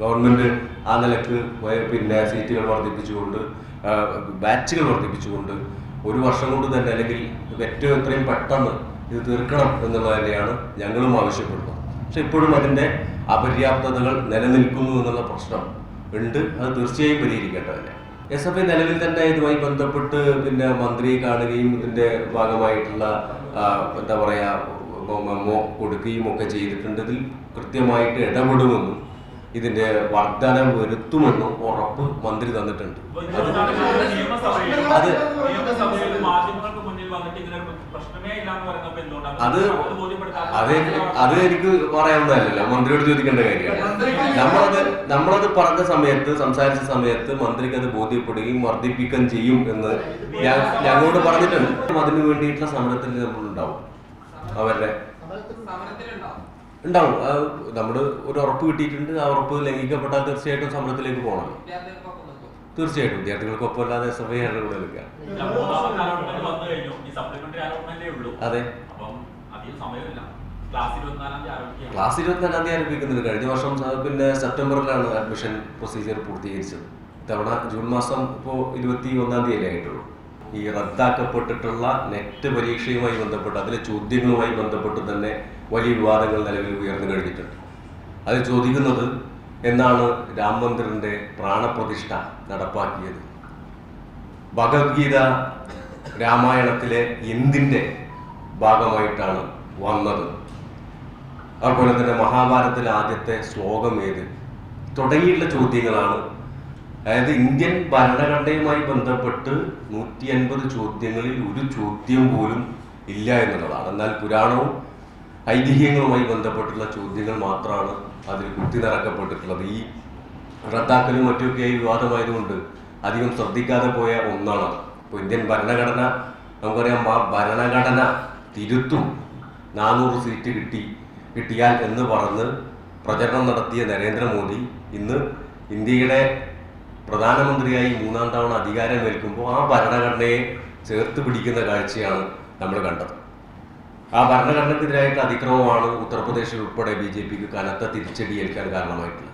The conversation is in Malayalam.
ഗവൺമെന്റ് ആ നിലയ്ക്ക് പിന്നെ സീറ്റുകൾ വർദ്ധിപ്പിച്ചുകൊണ്ട് ബാച്ചുകൾ വർദ്ധിപ്പിച്ചുകൊണ്ട് ഒരു വർഷം കൊണ്ട് തന്നെ അല്ലെങ്കിൽ ഏറ്റവും എത്രയും പെട്ടെന്ന് ഇത് തീർക്കണം എന്നുള്ളത് തന്നെയാണ് ഞങ്ങളും ആവശ്യപ്പെടുന്നത്. പക്ഷെ ഇപ്പോഴും അതിന്റെ അപര്യാപ്തതകൾ നിലനിൽക്കുന്നു എന്നുള്ള പ്രശ്നം ഉണ്ട്. അത് തീർച്ചയായും പരിഹരിക്കേണ്ടതല്ല എസ് എഫ് ഐ നിലവിൽ തന്നെ ഇതുമായി ബന്ധപ്പെട്ട് പിന്നെ മന്ത്രിയെ കാണുകയും ഇതിന്റെ ഭാഗമായിട്ടുള്ള എന്താ പറയുക കൊടുക്കുകയും ഒക്കെ ചെയ്തിട്ടുണ്ട്. ഇതിൽ കൃത്യമായിട്ട് ഇടപെടുമെന്നും ഇതിന്റെ വർധനം വരുത്തുമെന്നും ഉറപ്പ് മന്ത്രി തന്നിട്ടുണ്ട്. അത് അത് അത് അത് എനിക്ക് പറയാവുന്നതല്ലല്ലോ. മന്ത്രിയോട് ചോദിക്കേണ്ട കാര്യമാണ്. നമ്മളത് നമ്മളത് പറഞ്ഞ സമയത്ത് സംസാരിച്ച സമയത്ത് മന്ത്രിക്ക് അത് ബോധ്യപ്പെടുകയും വർദ്ധിപ്പിക്കുകയും ചെയ്യും എന്ന് ഞങ്ങളോട് പറഞ്ഞിട്ടുണ്ട്. അതിനു വേണ്ടിയിട്ടുള്ള സമരത്തിൽ നമ്മളുണ്ടാവും. അവരുടെ ഉണ്ടാവും നമ്മൾ ഒരു ഉറപ്പ് കിട്ടിയിട്ടുണ്ട് ആ ഉറപ്പ് ലംഘിക്കപ്പെട്ടാൽ തീർച്ചയായിട്ടും സമരത്തിലേക്ക് പോകണം. തീർച്ചയായിട്ടും. വിദ്യാർത്ഥികൾക്കൊപ്പം അല്ലാതെ എസ് എഫ് ഐ ആരുടെ കൂടെ എടുക്കുക. അതെ. ക്ലാസ് ഇരുപത്തിനാലാം തീയതി ആരംഭിക്കുന്നത് കഴിഞ്ഞ വർഷം പിന്നെ സെപ്റ്റംബറിലാണ് അഡ്മിഷൻ പ്രൊസീജിയർ പൂർത്തീകരിച്ചത്. ഇത്തവണ ജൂൺ മാസം ഇപ്പോൾ ഇരുപത്തി ഒന്നാം തീയതി ആയിട്ടുള്ളൂ. ഈ റദ്ദാക്കപ്പെട്ടിട്ടുള്ള നെറ്റ് പരീക്ഷയുമായി ബന്ധപ്പെട്ട് അതിലെ ചോദ്യങ്ങളുമായി ബന്ധപ്പെട്ട് തന്നെ വലിയ വിവാദങ്ങൾ നിലവിൽ ഉയർന്നു കഴിഞ്ഞിട്ടുണ്ട്. അതിൽ ചോദിക്കുന്നത് എന്നാണ് രാം പ്രാണപ്രതിഷ്ഠ നടപ്പാക്കിയത്? ഭഗവത്ഗീത രാമായണത്തിലെ എന്തിന്റെ ഭാഗമായിട്ടാണ് വന്നത്? അതുപോലെ തന്നെ മഹാഭാരതത്തിലെ ആദ്യത്തെ ശ്ലോകം ഏത്? തുടങ്ങിയിട്ടുള്ള ചോദ്യങ്ങളാണ് അതായത് ഇന്ത്യൻ ഭരണഘടനയുമായി ബന്ധപ്പെട്ട് നൂറ്റി അൻപത് ചോദ്യങ്ങളിൽ ഒരു ചോദ്യം പോലും ഇല്ല എന്നുള്ളതാണ്. എന്നാൽ പുരാണവും ഐതിഹ്യങ്ങളുമായി ബന്ധപ്പെട്ടുള്ള ചോദ്യങ്ങൾ മാത്രമാണ് അതിൽ കുത്തി നിറക്കപ്പെട്ടിട്ടുള്ളത്. ഈ റദ്ദാക്കലും മറ്റുമൊക്കെയായി വിവാദമായതുകൊണ്ട് അധികം ശ്രദ്ധിക്കാതെ പോയ ഒന്നാണ് ഇപ്പോൾ ഇന്ത്യൻ ഭരണഘടന നമുക്കറിയാം ആ ഭരണഘടന തിരുത്തും. നാനൂറ് സീറ്റ് കിട്ടി കിട്ടിയാൽ എന്ന് പറഞ്ഞ് പ്രചരണം നടത്തിയ നരേന്ദ്രമോദി ഇന്ന് ഇന്ത്യയുടെ പ്രധാനമന്ത്രിയായി മൂന്നാം തവണ അധികാരമേൽക്കുമ്പോൾ ആ ഭരണഘടനയെ ചേർത്ത് പിടിക്കുന്ന കാഴ്ചയാണ് നമ്മൾ കണ്ടത്. ആ ഭരണഘടനക്കെതിരായിട്ട് അതിക്രമമാണ് ഉത്തർപ്രദേശിൽ ഉൾപ്പെടെ ബി ജെ പിക്ക് കനത്ത തിരിച്ചടി ഏൽക്കാൻ കാരണമായിട്ടുള്ളത്.